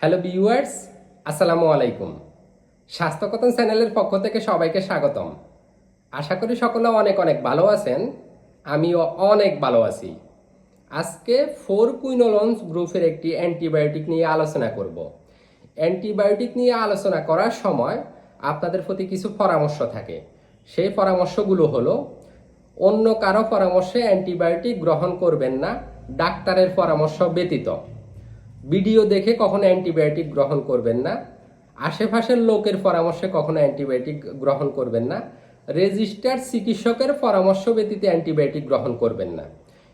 Hello viewers, আসসালামু আলাইকুম। স্বাস্থ্যকথন চ্যানেলের পক্ষ থেকে সবাইকে স্বাগতম। আশা করি সকলে অনেক অনেক ভালো আছেন, আমিও অনেক ভালো আছি। আজকে ফোর কুইনোলন্স গ্রুপের একটি অ্যান্টিবায়োটিক নিয়ে আলোচনা করব। অ্যান্টিবায়োটিক নিয়ে আলোচনা করার সময় আপনাদের প্রতি কিছু পরামর্শ থাকে। সেই পরামর্শগুলো হলো, অন্য কারও পরামর্শে অ্যান্টিবায়োটিক গ্রহণ করবেন না, ডাক্তারের পরামর্শ ব্যতীত। ভিডিও দেখে কখনো অ্যান্টিবায়োটিক গ্রহণ করবেন না। আশেপাশের লোকের পরামর্শে কখনো অ্যান্টিবায়োটিক গ্রহণ করবেন না। রেজিস্টার্ড চিকিৎসকের পরামর্শ ব্যতীত অ্যান্টিবায়োটিক গ্রহণ করবেন না।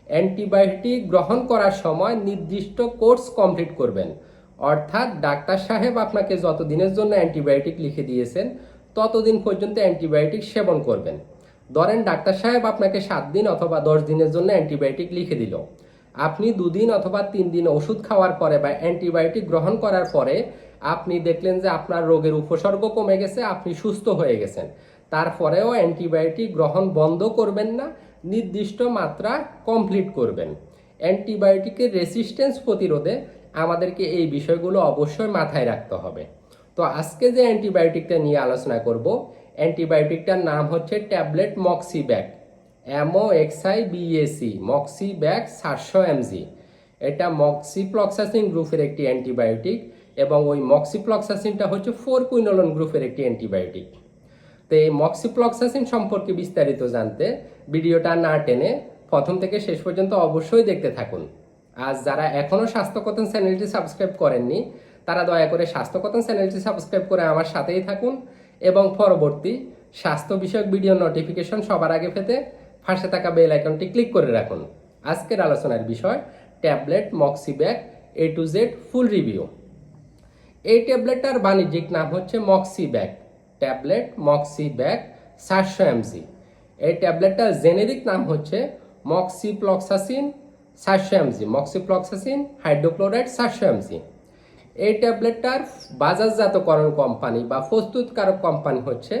অ্যান্টিবায়োটিক গ্রহণ করার সময় নির্দিষ্ট কোর্স কমপ্লিট করবেন। অর্থাৎ ডাক্তার সাহেব আপনাকে যতদিনের জন্য অ্যান্টিবায়োটিক লিখে দিয়েছেন, ততদিন পর্যন্ত অ্যান্টিবায়োটিক সেবন করবেন। ধরেন ডাক্তার সাহেব আপনাকে সাত দিন অথবা দশ দিনের জন্য অ্যান্টিবায়োটিক লিখে দিল। আপনি দুদিন অথবা তিন দিন ওষুধ খাওয়ার পরে বা অ্যান্টিবায়োটিক গ্রহণ করার পরে আপনি দেখলেন যে আপনার রোগের উপসর্গ কমে গেছে, আপনি সুস্থ হয়ে গেছেন। তারপরেও অ্যান্টিবায়োটিক গ্রহণ বন্ধ করবেন না, নির্দিষ্ট মাত্রা কমপ্লিট করবেন। অ্যান্টিবায়োটিকের রেসিস্টেন্স প্রতিরোধে আমাদেরকে এই বিষয়গুলো অবশ্যই মাথায় রাখতে হবে। তো আজকে যে অ্যান্টিবায়োটিকটা নিয়ে আলোচনা করব, অ্যান্টিবায়োটিকটার নাম হচ্ছে tablet Moxibac M O X I B A C Moxibac সাতশো এমজি এটা মক্সিপ্লক্সাসিন গ্রুপের একটি অ্যান্টিবায়োটিক এবং ওই মক্সিপ্লক্সাসিনটা হচ্ছে ফোর কুইনোলন গ্রুপের একটি অ্যান্টিবায়োটিক। তো এই মক্সিপ্লক্সাসিন সম্পর্কে বিস্তারিত জানতে ভিডিওটা না টেনে প্রথম থেকে শেষ পর্যন্ত অবশ্যই দেখতে থাকুন। আর যারা এখনও স্বাস্থ্যকথন চ্যানেলটি সাবস্ক্রাইব করেননি, তারা দয়া করে স্বাস্থ্যকথন চ্যানেলটি সাবস্ক্রাইব করে আমার সাথেই থাকুন এবং পরবর্তী স্বাস্থ্য বিষয়ক ভিডিও নোটিফিকেশন সবার আগে পেতে পাশে থাকা বেল আইকনটি ক্লিক করে রাখুন। আজকের আলোচনার বিষয়, tablet Moxibac A to Z full review. এই ট্যাবলেটটার বাণিজ্যিক নাম হচ্ছে মক্সিব্যাক ট্যাবলেট মক্সিব্যাক সাতশো এমসি এই ট্যাবলেটটার জেনেরিক নাম হচ্ছে মক্সিপ্লক্সাসিন সাতশো এমসি মক্সিপ্লক্সাসিন, হাইড্রোক্লোরাইড সাতশো এমসি এই ট্যাবলেটটার বাজারজাতকরণ কোম্পানি বা প্রস্তুতকারক কোম্পানি হচ্ছে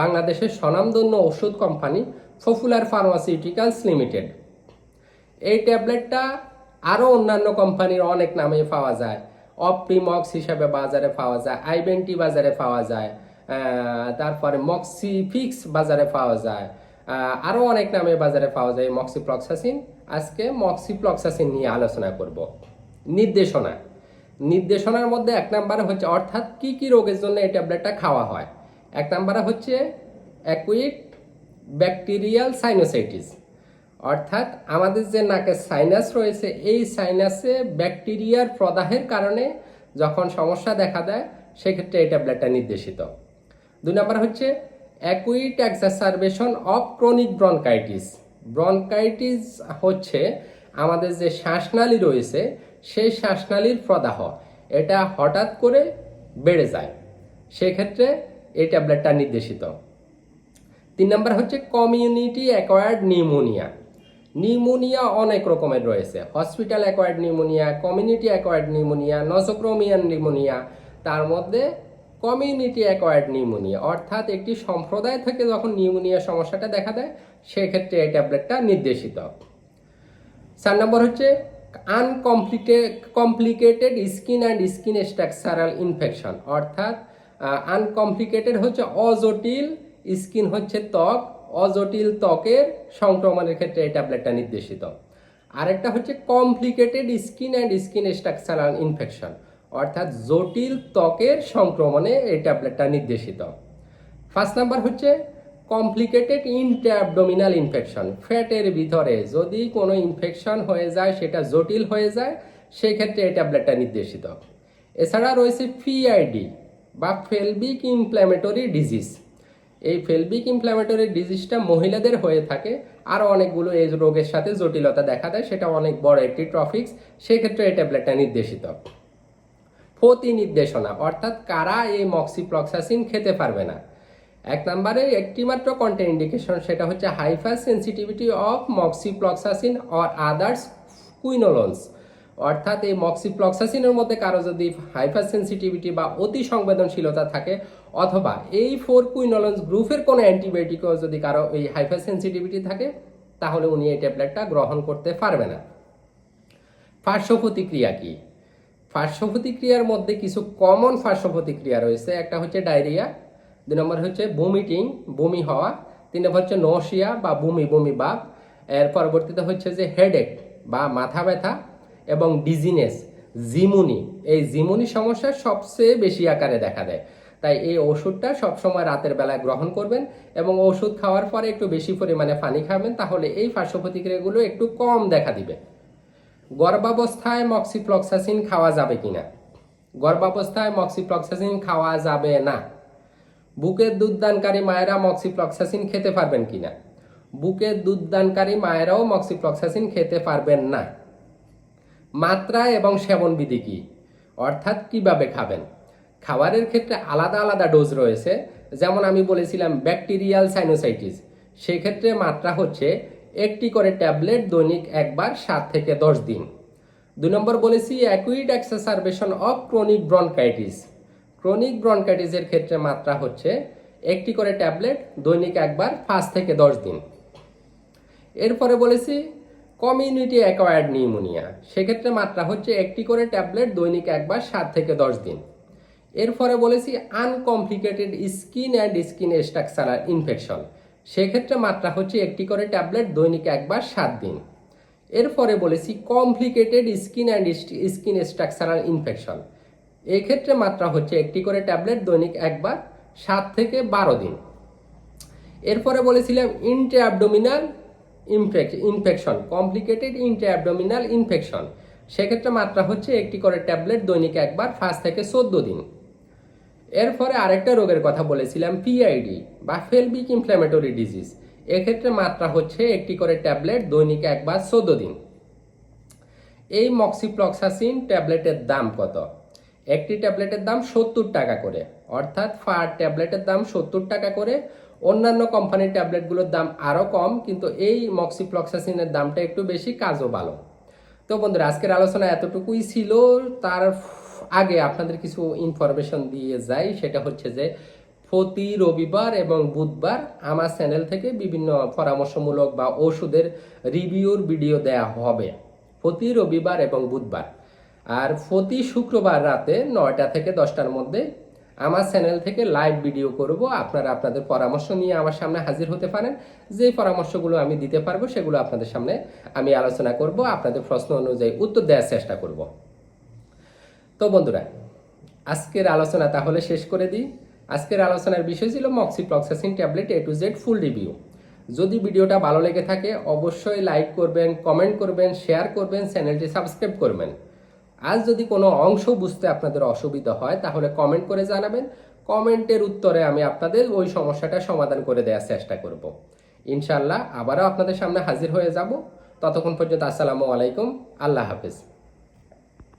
বাংলাদেশের স্বনামধন্য ওষুধ কোম্পানি পপুলার ফার্মাসিউটিক্যালস লিমিটেড। এই ট্যাবলেটটা আরও অন্যান্য কোম্পানির অনেক নামে পাওয়া যায়। অপটিমক্স হিসাবে বাজারে পাওয়া যায় আইবেন্টি বাজারে পাওয়া যায় তারপরে মক্সিফিক্স বাজারে পাওয়া যায় আরও অনেক নামে বাজারে পাওয়া যায় মক্সিপ্লক্সাসিন। আজকে মক্সিপ্লক্সাসিন নিয়ে আলোচনা করব। নির্দেশনা। নির্দেশনার মধ্যে এক নম্বরে হচ্ছে, অর্থাৎ কি কি রোগের জন্য এই ট্যাবলেটটা খাওয়া হয়? এক নম্বরে হচ্ছে অ্যাকুইট ব্যাকটেরিয়াল সাইনোসাইটিস অর্থাৎ আমাদের যে নাকের সাইনাস রয়েছে, এই সাইনাসে ব্যাকটেরিয়ার প্রদাহের কারণে যখন সমস্যা দেখা দেয়, সেক্ষেত্রে এই ট্যাবলেটটা নির্দেশিত। দুই নম্বর হচ্ছে acute exacerbation of chronic bronchitis bronchitis হচ্ছে আমাদের যে শ্বাসনালী রয়েছে, সেই শ্বাসনালীর প্রদাহ, এটা হঠাৎ করে বেড়ে যায়। সেক্ষেত্রে এই ট্যাবলেটটা নির্দেশিত। তিন নম্বর হচ্ছে কমিউনিটি অ্যাকোয়ার্ড নিউমোনিয়া নিউমোনিয়া অনেক রকমের রয়েছে। Hospital acquired pneumonia community acquired pneumonia nosocomial pneumonia তার মধ্যে কমিউনিটি অ্যাকোয়ার্ড নিউমোনিয়া অর্থাৎ একটি সম্প্রদায় থেকে যখন নিউমোনিয়া সমস্যাটা দেখা দেয়, সেক্ষেত্রে এই ট্যাবলেটটা নির্দেশিত। চার নম্বর হচ্ছে uncomplicated complicated skin and skin structural infection অর্থাৎ আনকমপ্লিকেটেড হচ্ছে অজটিল স্কিন হচ্ছে ত্বক, অজটিল ত্বকের সংক্রমণের ক্ষেত্রে এই ট্যাবলেটটা নির্দেশিত। আরেকটা হচ্ছে complicated skin and skin structural infection অর্থাৎ জটিল ত্বকের সংক্রমণে এই ট্যাবলেটটা নির্দেশিত। ফার্স্ট নাম্বার হচ্ছে কমপ্লিকেটেড ইন্টারঅ্যাবডোমিনাল ইনফেকশন ফ্যাটের ভিতরে যদি কোনো ইনফেকশন হয়ে যায়, সেটা জটিল হয়ে যায়, সেক্ষেত্রে এই ট্যাবলেটটা নির্দেশিত। এছাড়া রয়েছে পিআইডি বা ফেলবিক ইনফ্ল্যামেটরি ডিজিজ এই ফেলবিক ইনফ্ল্যামেটরি ডিজিজটা মহিলাদের হয়ে থাকে আরও অনেকগুলো এই রোগের সাথে জটিলতা দেখা দেয়, সেটা অনেক বড় একটি ট্রফিক্স সেক্ষেত্রে এই ট্যাবলেটটা নির্দেশিত। প্রতি নির্দেশনা অর্থাৎ কারা এই মক্সিপ্লক্সাসিন খেতে পারবে না? এক নম্বরে একটি মাত্র কন্টেন্ট ইন্ডিকেশন সেটা হচ্ছে hypersensitivity of moxifloxacin or others quinolones অর্থাৎ এই মক্সিপ্লক্সাসিনের মধ্যে কারও যদি হাইপার সেন্সিটিভিটি বা অতি সংবেদনশীলতা থাকে অথবা এই ফোর কুইনোলন্স গ্রুপের কোনো অ্যান্টিবায়োটিকও যদি কারও এই হাইফার সেন্সিটিভিটি থাকে, তাহলে উনি এই ট্যাবলেটটা গ্রহণ করতে পারবে না। পার্শ্ব প্রতিক্রিয়া কি? পার্শ্ব প্রতিক্রিয়ার মধ্যে কিছু কমন পার্শ্ব প্রতিক্রিয়া রয়েছে। একটা হচ্ছে ডায়রিয়া দুই নম্বর হচ্ছে বমিটিং বমি হওয়া, তিন নম্বর হচ্ছে নশিয়া বা বমি বমি ভাব এর পরবর্তীতে হচ্ছে যে হেডেক বা মাথা ব্যথা এবং ডিজিনেস জিমুনি এই জিমুনি সমস্যা সবচেয়ে বেশি আকারে দেখা দেয়। তাই এই ওষুধটা সবসময় রাতের বেলায় গ্রহণ করবেন এবং ওষুধ খাওয়ার পরে একটু বেশি পরিমাণে পানি খাবেন, তাহলে এই পার্শ্ব প্রতিক্রিয়াগুলো একটু কম দেখা দিবে। গর্ভাবস্থায় মক্সিফ্লক্সাসিন খাওয়া যাবে কিনা? গর্ভাবস্থায় মক্সিফ্লক্সাসিন খাওয়া যাবে না। বুকের দুধদানকারী মায়েরা মক্সিফ্লক্সাসিন খেতে পারবেন কিনা? বুকের দুধদানকারী মায়েরাও মক্সিফ্লক্সাসিন খেতে পারবেন না। মাত্রা এবং সেবন বিধি কি? অর্থাৎ কীভাবে খাবেন? খাবারের ক্ষেত্রে আলাদা আলাদা ডোজ রয়েছে। যেমন আমি বলেছিলাম ব্যাকটেরিয়াল সাইনোসাইটিস সেক্ষেত্রে মাত্রা হচ্ছে একটি করে ট্যাবলেট দৈনিক একবার সাত থেকে দশ দিন। দুই নম্বর বলেছি acute exacerbation of chronic bronchitis chronic ব্রনকাইটিসের ক্ষেত্রে মাত্রা হচ্ছে একটি করে ট্যাবলেট দৈনিক একবার পাঁচ থেকে দশ দিন। এরপরে বলেছি কমিউনিটি অ্যাকোয়ার্ড নিউমোনিয়া সেক্ষেত্রে মাত্রা হচ্ছে একটি করে ট্যাবলেট দৈনিক একবার সাত থেকে দশ দিন। এরপরে বলেছি uncomplicated skin and skin structural infection সেক্ষেত্রে মাত্রা হচ্ছে একটি করে ট্যাবলেট দৈনিক একবার সাত দিন। এরপরে বলেছি complicated skin and skin structural infection এক্ষেত্রে মাত্রা হচ্ছে একটি করে ট্যাবলেট দৈনিক একবার সাত থেকে বারো দিন। এরপরে বলেছিলাম intraabdominal infection complicated intraabdominal infection সেক্ষেত্রে মাত্রা হচ্ছে একটি করে ট্যাবলেট দৈনিক একবার পাঁচ থেকে চোদ্দ দিন। এরপরে আরেকটা রোগের কথা বলেছিলাম পিআইডি বা ফেলবিক ইনফ্ল্যামেটরি ডিজিজ এক্ষেত্রে মাত্রা হচ্ছে একটি করে ট্যাবলেট, দৈনিক একবার চোদ্দ দিন। এই মক্সিপ্লক্সাসিন ট্যাবলেটের দাম কত? একটি ট্যাবলেটের দাম সত্তর টাকা করে, অর্থাৎ ফার ট্যাবলেটের দাম সত্তর টাকা করে। অন্যান্য কোম্পানির ট্যাবলেটগুলোর দাম আরও কম, কিন্তু এই মক্সিপ্লক্সাসিনের দামটা একটু বেশি, কাজও ভালো। তো বন্ধুরা, আজকের আলোচনা এতটুকুই ছিল। তার আগে আপনাদের কিছু ইনফরমেশন দিয়ে যাই, সেটা হচ্ছে যে প্রতি রবিবার এবং বুধবার আমার চ্যানেল থেকে বিভিন্ন পরামর্শমূলক বা ওষুধের রিভিউর ভিডিও দেয়া হবে। প্রতি রবিবার এবং বুধবার। আর প্রতি শুক্রবার রাতে নয়টা থেকে দশটার মধ্যে আমার চ্যানেল থেকে লাইভ ভিডিও করব। আপনারা আপনাদের পরামর্শ নিয়ে আমার সামনে হাজির হতে পারেন। যে পরামর্শগুলো আমি দিতে পারব, সেগুলো আপনাদের সামনে আমি আলোচনা করব। আপনাদের প্রশ্ন অনুযায়ী উত্তর দেওয়ার চেষ্টা করব। তো বন্ধুরা, আজকের আলোচনা তাহলে শেষ করে দিই। আজকের আলোচনার বিষয় ছিল moxifloxacin tablet A to Z full review যদি ভিডিওটা ভালো লেগে থাকে, অবশ্যই লাইক করবেন কমেন্ট করবেন শেয়ার করবেন, চ্যানেলটি সাবস্ক্রাইব করবেন। আজ যদি কোনো অংশ বুঝতে আপনাদের অসুবিধা হয়, তাহলে কমেন্ট করে জানাবেন। কমেন্টের উত্তরে আমি আপনাদের ওই সমস্যাটা সমাধান করে দেওয়ার চেষ্টা করব। ইনশাল্লাহ আবারও আপনাদের সামনে হাজির হয়ে যাব। ততক্ষণ পর্যন্ত আসসালামু আলাইকুম, আল্লাহ হাফেজ।